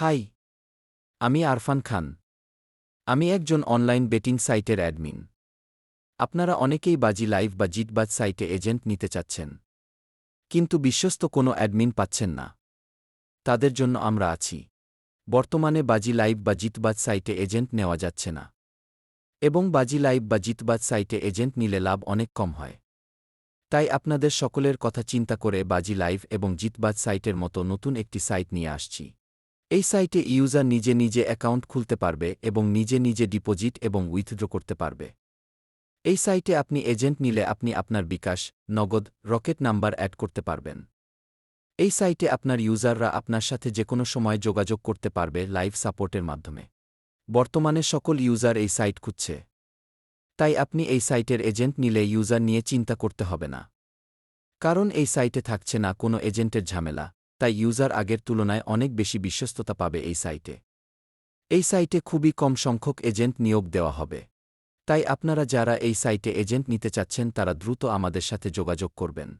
High, আমি আরফান খান। আমি একজন অনলাইন বেটিং সাইটের অ্যাডমিন। আপনারা অনেকেই বাজি লাইভ বা জিতবাজ সাইটে এজেন্ট নিতে চাচ্ছেন। কিন্তু বিশ্বস্ত কোনো অ্যাডমিন পাচ্ছেন না। তাদের জন্য আমরা আছি। বর্তমানে বাজি লাইভ বা জিতবাজ সাইটে এজেন্ট নেওয়া যাচ্ছে না। এবং বাজি লাইভ বা জিতবাজ সাইটে এজেন্ট নিলে লাভ অনেক কম হয়। তাই আপনাদের সকলের কথা চিন্তা করে বাজি লাইভ এবং জিতবাজ সাইটের মতো নতুন একটি সাইট নিয়ে আসছি। এই সাইটে ইউজার নিজে নিজে অ্যাকাউন্ট খুলতে পারবে এবং নিজে নিজে ডিপোজিট এবং উইথড্র করতে পারবে। এই সাইটে আপনি এজেন্ট নিলে আপনি আপনার বিকাশ, নগদ, রকেট নাম্বার অ্যাড করতে পারবেন। এই সাইটে আপনার ইউজাররা আপনার সাথে যে কোনো সময় যোগাযোগ করতে পারবে লাইভ সাপোর্টের মাধ্যমে। বর্তমানে সকল ইউজার এই সাইট খুঁজছে। তাই আপনি এই সাইটের এজেন্ট নিলে ইউজার নিয়ে চিন্তা করতে হবে না। কারণ এই সাইটে থাকছে না কোনো এজেন্টের ঝামেলা। তাই ইউজার আগের তুলনায় অনেক বেশি বিশ্বস্ততা পাবে এই সাইটে। এই সাইটে খুবই কম সংখ্যক এজেন্ট নিয়োগ দেওয়া হবে। তাই আপনারা যারা এই সাইটে এজেন্ট নিতে চাচ্ছেন, তারা দ্রুত আমাদের সাথে যোগাযোগ করবেন।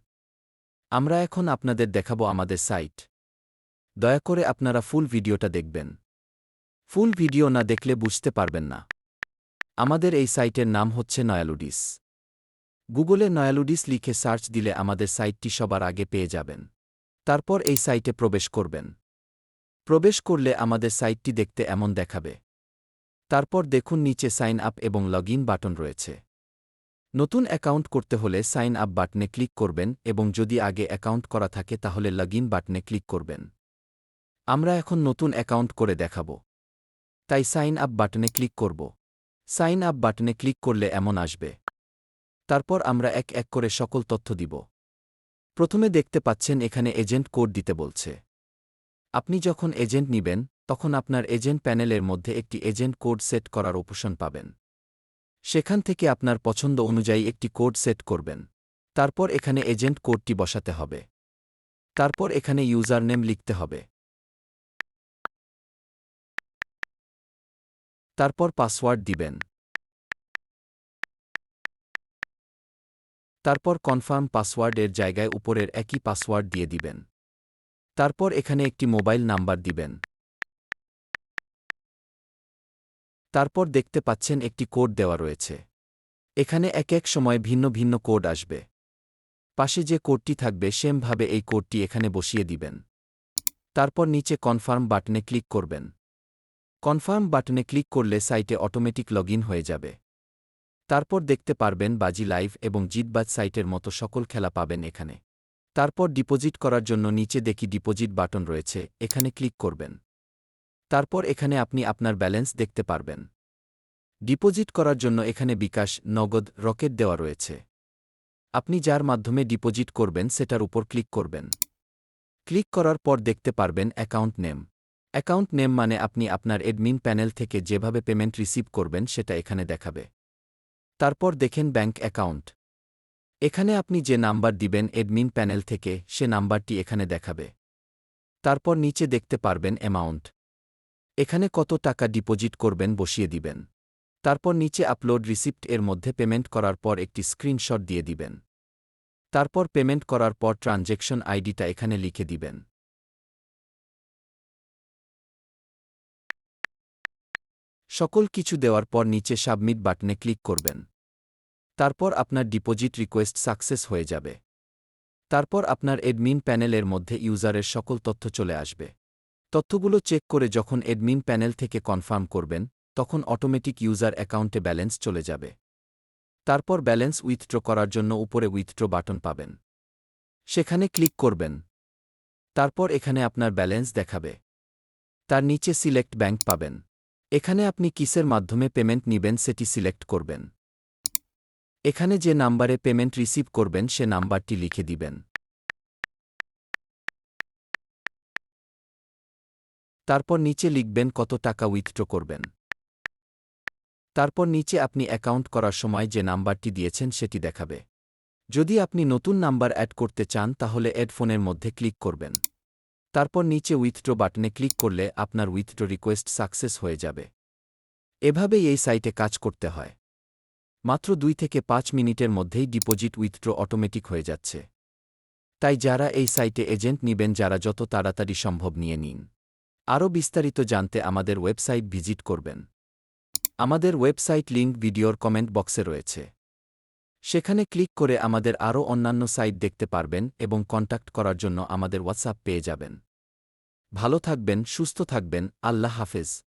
আমরা এখন আপনাদের দেখাবো আমাদের সাইট। দয়া করে আপনারা ফুল ভিডিওটা দেখবেন। ফুল ভিডিও না দেখলে বুঝতে পারবেন না। আমাদের এই সাইটের নাম হচ্ছে নয়ালুডিস। গুগলে নয়ালুডিস লিখে সার্চ দিলে আমাদের সাইটটি সবার আগে পেয়ে যাবেন। তারপর এই সাইটে প্রবেশ করবেন। প্রবেশ করলে আমাদের সাইটটি দেখতে এমন দেখাবে। তারপর দেখুন নিচে সাইন আপ এবং লগ বাটন রয়েছে। নতুন অ্যাকাউন্ট করতে হলে সাইন আপ বাটনে ক্লিক করবেন এবং যদি আগে অ্যাকাউন্ট করা থাকে তাহলে লগ বাটনে ক্লিক করবেন। আমরা এখন নতুন অ্যাকাউন্ট করে দেখাব। তাই সাইন আপ বাটনে ক্লিক করব। সাইন আপ বাটনে ক্লিক করলে এমন আসবে। তারপর আমরা এক এক করে সকল তথ্য দিব। প্রথমে দেখতে পাচ্ছেন এখানে এজেন্ট কোড দিতে বলছে। আপনি যখন এজেন্ট নিবেন, তখন আপনার এজেন্ট প্যানেলের মধ্যে একটি এজেন্ট কোড সেট করার অপশন পাবেন। সেখান থেকে আপনার পছন্দ অনুযায়ী একটি কোড সেট করবেন। তারপর এখানে এজেন্ট কোডটি বসাতে হবে। তারপর এখানে ইউজার নেম লিখতে হবে। তারপর পাসওয়ার্ড দিবেন। তারপর কনফার্ম পাসওয়ার্ডের জায়গায় উপরের একই পাসওয়ার্ড দিয়ে দিবেন। তারপর এখানে একটি মোবাইল নাম্বার দিবেন। তারপর দেখতে পাচ্ছেন একটি কোড দেওয়া রয়েছে। এখানে এক এক সময় ভিন্ন ভিন্ন কোড আসবে। পাশে যে কোডটি থাকবে সেমভাবে এই কোডটি এখানে বসিয়ে দিবেন। তারপর নিচে কনফার্ম বাটনে ক্লিক করবেন। কনফার্ম বাটনে ক্লিক করলে সাইটে অটোমেটিক লগ হয়ে যাবে। তারপর দেখতে পারবেন বাজি লাইভ এবং জিতবাজ সাইটের মতো সকল খেলা পাবেন এখানে। তারপর ডিপোজিট করার জন্য নিচে দেখি ডিপোজিট বাটন রয়েছে, এখানে ক্লিক করবেন। তারপর এখানে আপনি আপনার ব্যালেন্স দেখতে পারবেন। ডিপোজিট করার জন্য এখানে বিকাশ, নগদ, রকেট দেওয়া রয়েছে। আপনি যার মাধ্যমে ডিপোজিট করবেন সেটার উপর ক্লিক করবেন। ক্লিক করার পর দেখতে পারবেন অ্যাকাউন্ট নেম। অ্যাকাউন্ট নেম মানে আপনি আপনার এডমিন প্যানেল থেকে যেভাবে পেমেন্ট রিসিভ করবেন সেটা এখানে দেখাবে। তারপর দেখেন ব্যাঙ্ক অ্যাকাউন্ট। এখানে আপনি যে নাম্বার দিবেন এডমিন প্যানেল থেকে, সে নাম্বারটি এখানে দেখাবে। তারপর নিচে দেখতে পারবেন অ্যামাউন্ট। এখানে কত টাকা ডিপোজিট করবেন বসিয়ে দিবেন। তারপর নিচে আপলোড রিসিপ্ট এর মধ্যে পেমেন্ট করার পর একটি স্ক্রিনশট দিয়ে দিবেন। তারপর পেমেন্ট করার পর ট্রানজেকশন আইডিটা এখানে লিখে দিবেন। সকল কিছু দেওয়ার পর নিচে সাবমিট বাটনে ক্লিক করবেন। তারপর আপনার ডিপোজিট রিকোয়েস্ট সাকসেস হয়ে যাবে। তারপর আপনার এডমিন প্যানেলের মধ্যে ইউজারের সকল তথ্য চলে আসবে। তথ্যগুলো চেক করে যখন এডমিন প্যানেল থেকে কনফার্ম করবেন, তখন অটোমেটিক ইউজার অ্যাকাউন্টে ব্যালেন্স চলে যাবে। তারপর ব্যালেন্স উইথড্র করার জন্য উপরে উইথড্র বাটন পাবেন। সেখানে ক্লিক করবেন। তারপর এখানে আপনার ব্যালেন্স দেখাবে। তার নিচে সিলেক্ট ব্যাংক পাবেন। এখানে আপনি কিসের মাধ্যমে পেমেন্ট নিবেন সেটি সিলেক্ট করবেন। এখানে যে নাম্বারে পেমেন্ট রিসিভ করবেন সে নাম্বারটি লিখে দিবেন। তারপর নিচে লিখবেন কত টাকা উইথড্র করবেন। তারপর নিচে আপনি অ্যাকাউন্ট করার সময় যে নাম্বারটি দিয়েছেন সেটি দেখাবে। যদি আপনি নতুন নাম্বার অ্যাড করতে চান তাহলে এডফোনের মধ্যে ক্লিক করবেন। তারপর নিচে উইথড্র বাটনে ক্লিক করলে আপনার উইথড্র রিকোয়েস্ট সাকসেস হয়ে যাবে। এভাবেই এই সাইটে কাজ করতে হয়। মাত্র দুই থেকে পাঁচ মিনিটের মধ্যেই ডিপোজিট উইথড্র অটোমেটিক হয়ে যাচ্ছে। তাই যারা এই সাইটে এজেন্ট নিবেন, যারা যত তাড়াতাড়ি সম্ভব নিয়ে নিন। আরও বিস্তারিত জানতে আমাদের ওয়েবসাইট ভিজিট করবেন। আমাদের ওয়েবসাইট লিঙ্ক ভিডিওর কমেন্ট বক্সে রয়েছে। সেখানে ক্লিক করে আমাদের আরও অন্যান্য সাইট দেখতে পারবেন এবং কন্ট্যাক্ট করার জন্য আমাদের হোয়াটসঅ্যাপ পেয়ে যাবেন। ভালো থাকবেন, সুস্থ থাকবেন, আল্লাহ হাফেজ।